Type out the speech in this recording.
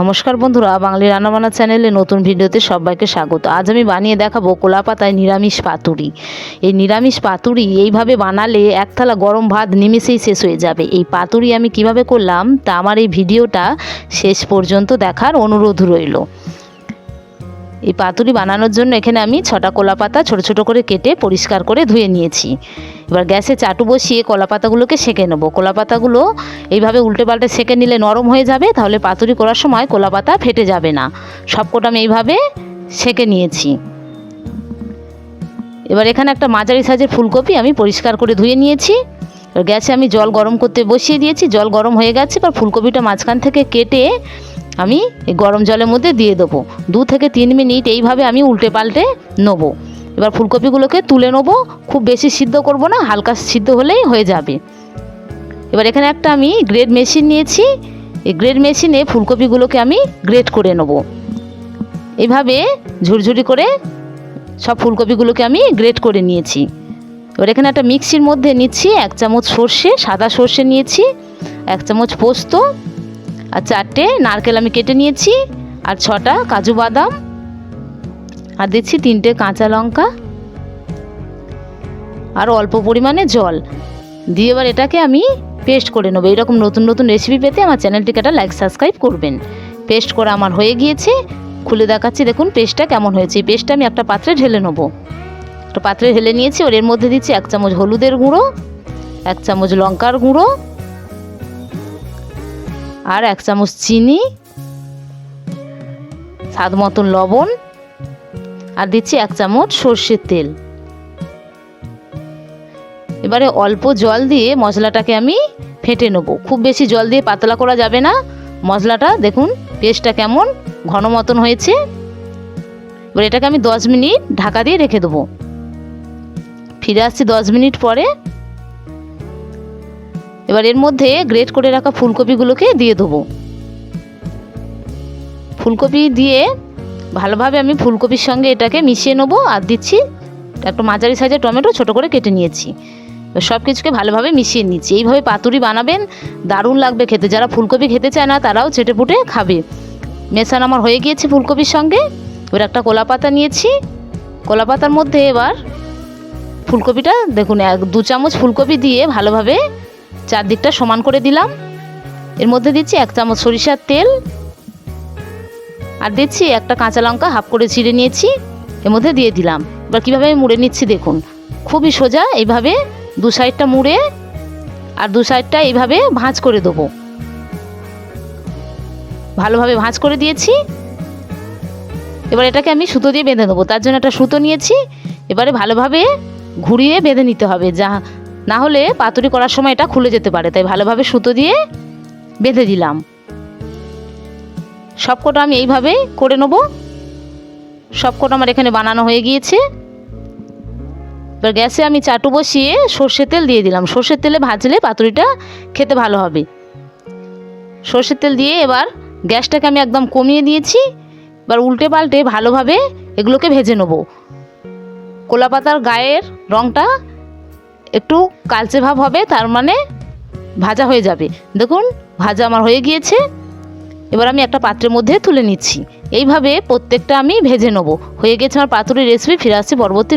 নমস্কার বন্ধুরা, বাঙালি রান্নাবান্না চ্যানেলে নতুন ভিডিওতে সবাইকে স্বাগত। আজ আমি বানিয়ে দেখাবো কোলা পাতায় নিরামিষ পাতুরি। এই নিরামিষ পাতুরি এইভাবে বানালে এক থালা গরম ভাত নিমেষেই শেষ হয়ে যাবে। এই পাতুরি আমি কীভাবে করলাম তা আমার এই ভিডিওটা শেষ পর্যন্ত দেখার অনুরোধ রইল। এই পাতুরি বানানোর জন্য এখানে আমি ছটা কলা পাতা ছোটো ছোটো করে কেটে পরিষ্কার করে ধুয়ে নিয়েছি। এবার গ্যাসে চাটু বসিয়ে কলা পাতাগুলোকে সেঁকে নেব। কলা পাতাগুলো এইভাবে উল্টে পাল্টে সেঁকে নিলে নরম হয়ে যাবে, তাহলে পাতুরি করার সময় কলা পাতা ফেটে যাবে না। সবকটা আমি এইভাবে সেঁকে নিয়েছি। এবার এখানে একটা মাঝারি সাইজের ফুলকপি আমি পরিষ্কার করে ধুয়ে নিয়েছি। এবার গ্যাসে আমি জল গরম করতে বসিয়ে দিয়েছি, জল গরম হয়ে গেছে, এবার ফুলকপিটা মাঝখান থেকে কেটে আমি গরম জলের মধ্যে দিয়ে দেবো। দু থেকে তিন মিনিট এইভাবে আমি উল্টে পাল্টে নেব। এবার ফুলকপিগুলোকে তুলে নেব। খুব বেশি সিদ্ধ করব না, হালকা সিদ্ধ হলেই হয়ে যাবে। এবার এখানে একটা আমি গ্রেড মেশিন নিয়েছি। এই গ্রেড মেশিনে ফুলকপিগুলোকে আমি গ্রেড করে নেব। এভাবে ঝুরঝুরি করে সব ফুলকপিগুলোকে আমি গ্রেড করে নিয়েছি। এবার এখানে একটা মিক্সির মধ্যে নিচ্ছি এক চামচ সর্ষে, সাদা সর্ষে নিয়েছি, এক চামচ পোস্ত আর চারটে নারকেল আমি কেটে নিয়েছি আর ছটা কাজু বাদাম। আর দিচ্ছি তিনটে কাঁচা লঙ্কা আর অল্প পরিমাণে জল। দিয়ে এবার এটাকে আমি পেস্ট করে নেব। এরকম নতুন নতুন রেসিপি পেতে আমার চ্যানেলটিকে একটা লাইক সাবস্ক্রাইব করবেন। পেস্ট করা আমার হয়ে গিয়েছে। খুলে দেখাচ্ছি, দেখুন পেস্টটা কেমন হয়েছে। পেস্টটা আমি একটা পাত্রে ঢেলে নেব। একটা পাত্রে ঢেলে নিয়েছি ওর এর মধ্যে দিচ্ছি এক চামচ হলুদের গুঁড়ো, এক চামচ লঙ্কার গুঁড়ো আর এক চামচ চিনি, স্বাদ মতন লবণ। আর দিচ্ছি এক চামচ সর্ষের তেল। এবারে অল্প জল দিয়ে মশলাটাকে আমি ফেটে নেব। খুব বেশি জল দিয়ে পাতলা করা যাবে না। মশলাটা দেখুন, পেস্টটা কেমন ঘন মতন হয়েছে। এবার এটাকে আমি দশ মিনিট ঢাকা দিয়ে রেখে দেবো। ফিরে আসছি দশ মিনিট পরে। এবার এর মধ্যে গ্রেট করে রাখা ফুলকপিগুলোকে দিয়ে দেবো। ফুলকপি দিয়ে ভালোভাবে আমি ফুলকপির সঙ্গে এটাকে মিশিয়ে নেব আর দিচ্ছি একটা মাঝারি সাইজের টমেটো ছোটো করে কেটে নিয়েছি। সব কিছুকে ভালোভাবে মিশিয়ে নিচ্ছি। এইভাবে পাতুরি বানাবেন, দারুণ লাগবে খেতে। যারা ফুলকপি খেতে চায় না, তারাও চেটে পুটে খাবে। মেশানো আমার হয়ে গিয়েছে ফুলকপির সঙ্গে। এবার একটা কলা পাতা নিয়েছি। কলা পাতার মধ্যে এবার ফুলকপিটা, দেখুন, এক, দু চামচ ফুলকপি দিয়ে ভালোভাবে চারদিকটা সমান করে দিলাম। এর মধ্যে দিচ্ছি এক চামচ সরিষার তেল আর দিচ্ছি একটা কাঁচা লঙ্কা হাফ করে ছিঁড়ে নিয়েছি, এর মধ্যে দিয়ে দিলাম। এবার কীভাবে আমি মুড়ে নিচ্ছি দেখুন। খুবই সোজা এইভাবে দু সাইডটা মুড়ে আর দু সাইডটা এইভাবে ভাঁজ করে দেবো। ভালোভাবে ভাঁজ করে দিয়েছি। এবার এটাকে আমি সুতো দিয়ে বেঁধে দেবো তার জন্য একটা সুতো নিয়েছি। এবারে ভালোভাবে ঘুরিয়ে বেঁধে নিতে হবে যা, না হলে পাতুরি করার সময় এটা খুলে যেতে পারে। তাই ভালোভাবে সুতো দিয়ে বেঁধে দিলাম। সবকটা আমি এইভাবে করে নেব। সবকটা আমার এখানে বানানো হয়ে গিয়েছে। এবার গ্যাসে আমি চাটু বসিয়ে সর্ষের তেল দিয়ে দিলাম। সর্ষের তেলে ভাজলে পাতুরিটা খেতে ভালো হবে। সর্ষের তেল দিয়ে এবার গ্যাসটাকে আমি একদম কমিয়ে দিয়েছি। এবার উল্টে পাল্টে ভালোভাবে এগুলোকে ভেজে নেব। কোলা পাতার গায়ের রঙটা একটু কালচে ভাব হবে, তার মানে ভাজা হয়ে যাবে। দেখুন, ভাজা আমার হয়ে গিয়েছে। এবার আমি একটা পাত্রের মধ্যে তুলে নিচ্ছি। এইভাবে প্রত্যেকটা আমি ভেজে নেব। হয়ে গেছে আমার পাতুরি রেসিপি ফিরে আসছি পরবর্তী